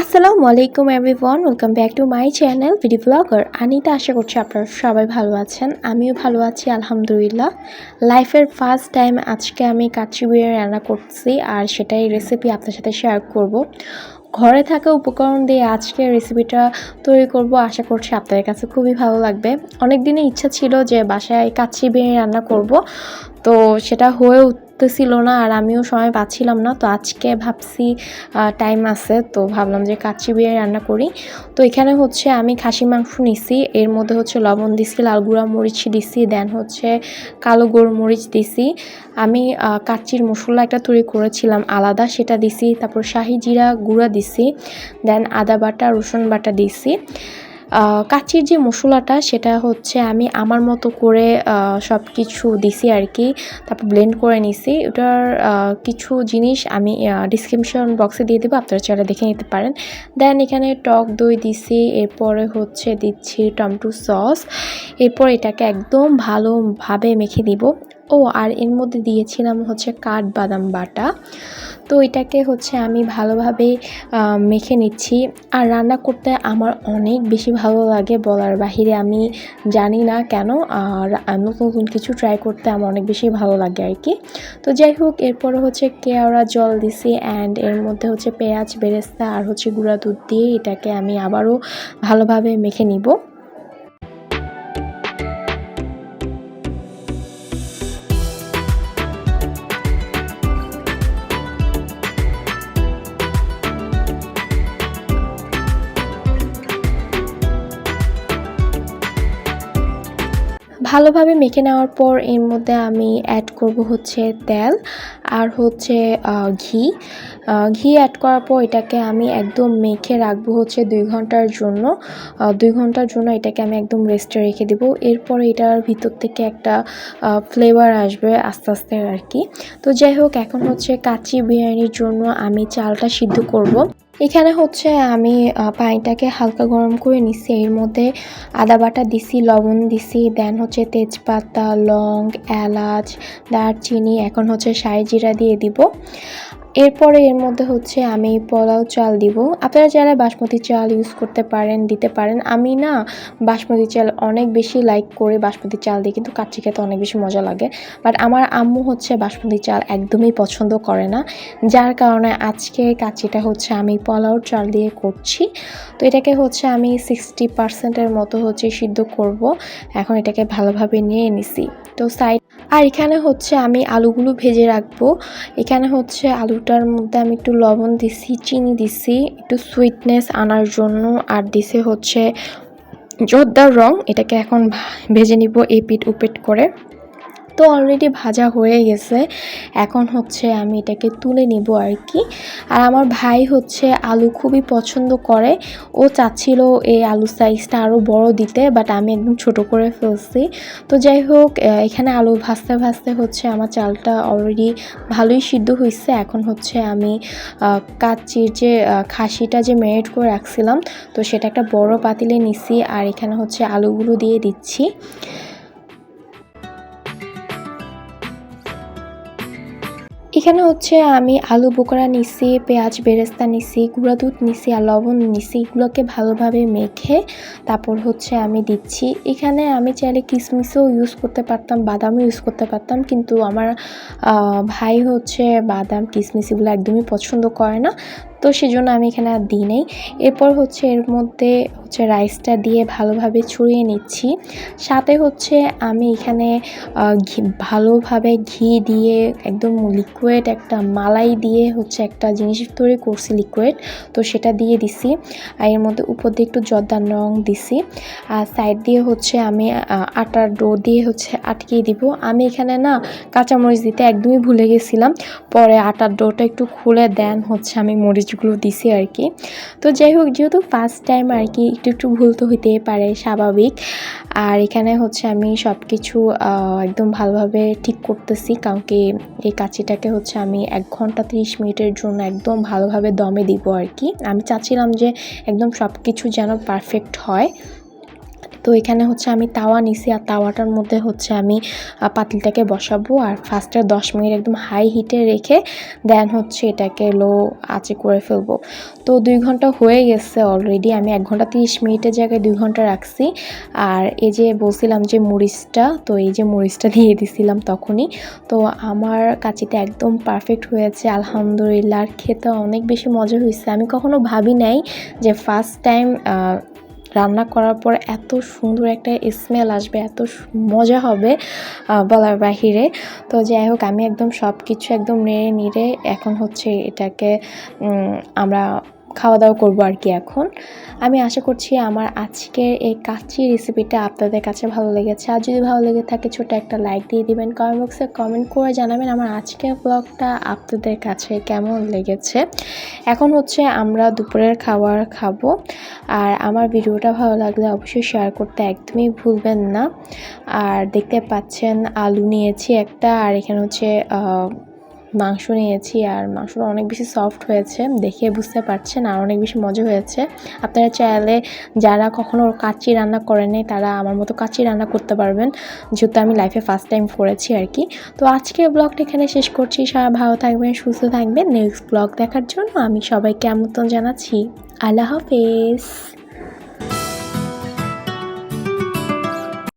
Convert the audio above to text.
আসসালামু আলাইকুম everyone, welcome back to my channel VD blogger. Anita, আশা করছি আপনারা সবাই ভালো আছেন। আমিও ভালো আছি, আলহামদুলিল্লাহ। লাইফের ফার্স্ট টাইম আজকে আমি কাচ্চি বিরিয়ানি রান্না করছি আর সেটাই রেসিপি আপনার সাথে শেয়ার করব। ঘরে থাকা উপকরণ দিয়ে আজকে রেসিপিটা তৈরি করব, আশা করছি আপনাদের কাছে খুবই ভালো লাগবে। অনেক দিনের ইচ্ছা ছিল যে বাসায় কাচ্চি বিরিয়ানি রান্না করব, তো সেটা হয়ে উঠতেছিল না আর আমিও সময় পাচ্ছিলাম না। তো আজকে ভাবছি টাইম আছে। তো ভাবলাম যে কাচ্চি বিরিয়ানি রান্না করি। তো এখানে হচ্ছে আমি খাসি মাংস নিছি। এর মধ্যে হচ্ছে লবণ দিছি, লাল গুঁড়া মরিচ দিছি দেন হচ্ছে কালো গোলমরিচ দিছি। আমি কাচ্চির মশলা একটা তৈরি করেছিলাম আলাদা, সেটা দিছি। তারপর শাহি জিরা গুঁড়া দিছি। দেন আদা বাটা, রসুন বাটা দিছি। কাচির যে মশলাটা, সেটা হচ্ছে আমি আমার মতো করে সব কিছু দিছি আর কি তারপর ব্লেন্ড করে নিছি। ওটার কিছু জিনিস আমি ডিসক্রিপশন বক্সে দিয়ে দেবো, আপনারা চাইলে দেখে নিতে পারেন। দেন এখানে টক দই দিছি, এরপরে হচ্ছে দিচ্ছি টমেটো সস, এরপর এটাকে একদম ভালোভাবে মেখে দিব। ও, আর এর মধ্যে দিয়েছিলাম হচ্ছে কাঠবাদাম বাটা। তো এটাকে হচ্ছে আমি ভালোভাবে মেখে নিচ্ছি। আর রান্না করতে আমার অনেক বেশি ভালো লাগে বলার বাহিরে। আমি জানি না কেন, আর নতুন নতুন কিছু ট্রাই করতে আমার অনেক বেশি ভালো লাগে আর কি। তো যাই হোক, এরপরে হচ্ছে কেওড়া জল দিছি অ্যান্ড এর মধ্যে হচ্ছে পেঁয়াজ, বেরেস্তা আর হচ্ছে গুঁড়া দুধ দিয়ে এটাকে আমি আবারও ভালোভাবে মেখে নিব। ভালোভাবে মেখে নেওয়ার পর এর মধ্যে আমি অ্যাড করব হচ্ছে তেল আর হচ্ছে ঘি। ঘি অ্যাড করার পর এটাকে আমি একদম মেখে রাখব হচ্ছে দুই ঘণ্টার জন্য। দুই ঘণ্টার জন্য এটাকে আমি একদম রেস্টে রেখে দেবো। এরপরে এটার ভিতর থেকে একটা ফ্লেভার আসবে আস্তে আস্তে আর কি। তো যাই হোক, এখন হচ্ছে কাচি বিরিয়ানির জন্য আমি চালটা সিদ্ধ করব। এখানে হচ্ছে আমি পানিটাকে হালকা গরম করে নিছি। এর মধ্যে আদা বাটা দিছি, লবণ দিছি, দেন হচ্ছে তেজপাতা, লং, এলাচ, দারচিনি, এখন হচ্ছে সাই জিরা দিয়ে দিব। এরপরে এর মধ্যে হচ্ছে আমি পোলাও চাল দিব। আপনারা যারা বাসমতি চাল ইউজ করতে পারেন, দিতে পারেন, আমি না বাসমতি চাল অনেক বেশি লাইক করে বাসমতি চাল দিই কিন্তু কাচ্চি খেতে অনেক বেশি মজা লাগে। বাট আমার আম্মু হচ্ছে বাসমতি চাল একদমই পছন্দ করে না। যার কারণে আজকে কাচ্চিটা হচ্ছে আমি পোলাও চাল দিয়ে করছি। তো এটাকে হচ্ছে আমি সিক্সটি পার্সেন্টের মতো হচ্ছে সিদ্ধ করব। এখন এটাকে ভালোভাবে নিয়ে নিছি। তো সাইড আর এখানে হচ্ছে আমি আলুগুলো ভেজে রাখব। এখানে হচ্ছে আলুটার মধ্যে আমি একটু লবণ দিছি, চিনি দিছি, একটু সুইটনেস আনার জন্য। আর দিছে হচ্ছে জর্দার রং, এটাকে এখন ভেজে নিব এপিট উপিট করে। তো অলরেডি ভাজা হয়ে গেছে। এখন হচ্ছে আমি এটাকে তুলে নিব আর কি আর আমার ভাই হচ্ছে আলু খুবই পছন্দ করে। ও চাচ্ছিল এই আলু সাইজটা আরও বড় দিতে বাট আমি একদম ছোট করে ফেলছি। তো যাই হোক এখানে আলু ভাজতে ভাজতে হচ্ছে আমার চালটা অলরেডি ভালোই সিদ্ধ হয়েছে এখন হচ্ছে আমি কাচির যে খাসিটা যে মেরিট করে রাখছিলাম, তো সেটা একটা বড় পাতিলে নিছি। আর এখানে হচ্ছে আলুগুলো দিয়ে দিচ্ছি। এখানে হচ্ছে আমি আলু বোকরা নিছি, পেঁয়াজ বেরেস্তা নিছি, গুঁড়া দুধ নিছি আর লবণ নিছি। এগুলোকে ভালোভাবে মেখে তারপর হচ্ছে আমি দিচ্ছি। এখানে আমি চাইলে কিশমিশও ইউজ করতে পারতাম, বাদামও ইউজ করতে পারতাম, কিন্তু আমার ভাই হচ্ছে বাদাম কিশমিশ এগুলো একদমই পছন্দ করে না। তো সেজন্য আমি এখানে আর দিই নেই। এরপর হচ্ছে এর মধ্যে হচ্ছে রাইসটা দিয়ে ভালোভাবে ছড়িয়ে নিচ্ছি। সাথে হচ্ছে আমি এখানে ভালোভাবে ঘি দিয়ে একদম লিকুইড একটা মালাই দিয়ে হচ্ছে একটা জিনিস তৈরি করছি লিকুইড তো সেটা দিয়ে দিছি। আর এর মধ্যে উপর দিয়ে একটু জর্দার রং দিছি। আর সাইড দিয়ে হচ্ছে আমি আটার ডো দিয়ে হচ্ছে আটকিয়ে দিব। আমি এখানে না কাঁচামরিচ দিতে একদমই ভুলে গেছিলাম। পরে আটার ডোটা একটু খুলে দেন হচ্ছে আমি মরিচ যেগুলো দিছি আর কি। তো যাই হোক, যেহেতু ফার্স্ট টাইম আর কি একটু একটু ভুল তো হইতে পারে, স্বাভাবিক। আর এখানে হচ্ছে আমি সব কিছু একদম ভালোভাবে ঠিক করতেছি। কাউকে এই কাচিটাকে হচ্ছে আমি এক ঘণ্টা তিরিশ মিনিটের জন্য একদম ভালোভাবে দমে দিব আর কি। আমি চাচ্ছিলাম যে একদম সব কিছু যেন পারফেক্ট হয়। তো এখানে হচ্ছে আমি তাওয়া নিছি আর তাওয়াটার মধ্যে হচ্ছে আমি পাতিলটাকে বসাবো আর ফার্স্টে দশ মিনিট একদম হাই হিটে রেখে দেন হচ্ছে এটাকে লো আঁচে করে ফেলব। তো দুই ঘণ্টা হয়ে গেছে অলরেডি আমি এক ঘণ্টা তিরিশ মিনিটের জায়গায় দুই ঘণ্টা রাখছি। আর এই যে বলছিলাম যে মরিচটা, তো এই যে মরিচটা দিয়ে দিছিলাম তখনই। তো আমার কাচিটা একদম পারফেক্ট হয়েছে, আলহামদুলিল্লাহ। আর খেতে অনেক বেশি মজা হয়েছে। আমি কখনো ভাবি নাই যে ফার্স্ট টাইম রান্না করার পর এত সুন্দর একটা স্মেল আসবে, এত মজা হবে বলার বাহিরে। তো যাই হোক, আমি একদম সব কিছু একদম নেড়ে নিড়ে এখন হচ্ছে এটাকে আমরা খাওয়া দাওয়া করব আর কি এখন। আমি আশা করছি আমার আজকের এই কাচ্চি রেসিপিটা আপনাদের কাছে ভালো লেগেছে। আর যদি ভালো লেগে থাকে ছোট একটা লাইক দিয়ে দিবেন। কমেন্ট বক্সে কমেন্ট করে জানাবেন আমার আজকের ব্লগটা আপনাদের কাছে কেমন লেগেছে। এখন হচ্ছে আমরা দুপুরের খাবার খাব। আর আমার ভিডিওটা ভালো লাগলে অবশ্যই শেয়ার করতে একদমই ভুলবেন না। আর দেখতে পাচ্ছেন, আলু নিয়েছি একটা। আর এখানে হচ্ছে মাংস নিয়েছি আর মাংসটা অনেক বেশি সফট হয়েছে, দেখে বুঝতে পারছেন আর অনেক বেশি মজা হয়েছে। আপনারা চাইলে যারা কখনো কাচ্চি রান্না করেনি তারা আমার মতো কাচ্চি রান্না করতে পারবেন। যেহেতু আমি লাইফে ফার্স্ট টাইম করেছি আর কি। তো আজকের ব্লগটা এখানে শেষ করছি। সবাই ভালো থাকবেন, সুস্থ থাকবেন। নেক্সট ব্লগ দেখার জন্য আমি সবাইকে আমন্ত্রণ জানাচ্ছি। আল্লাহ হাফেজ।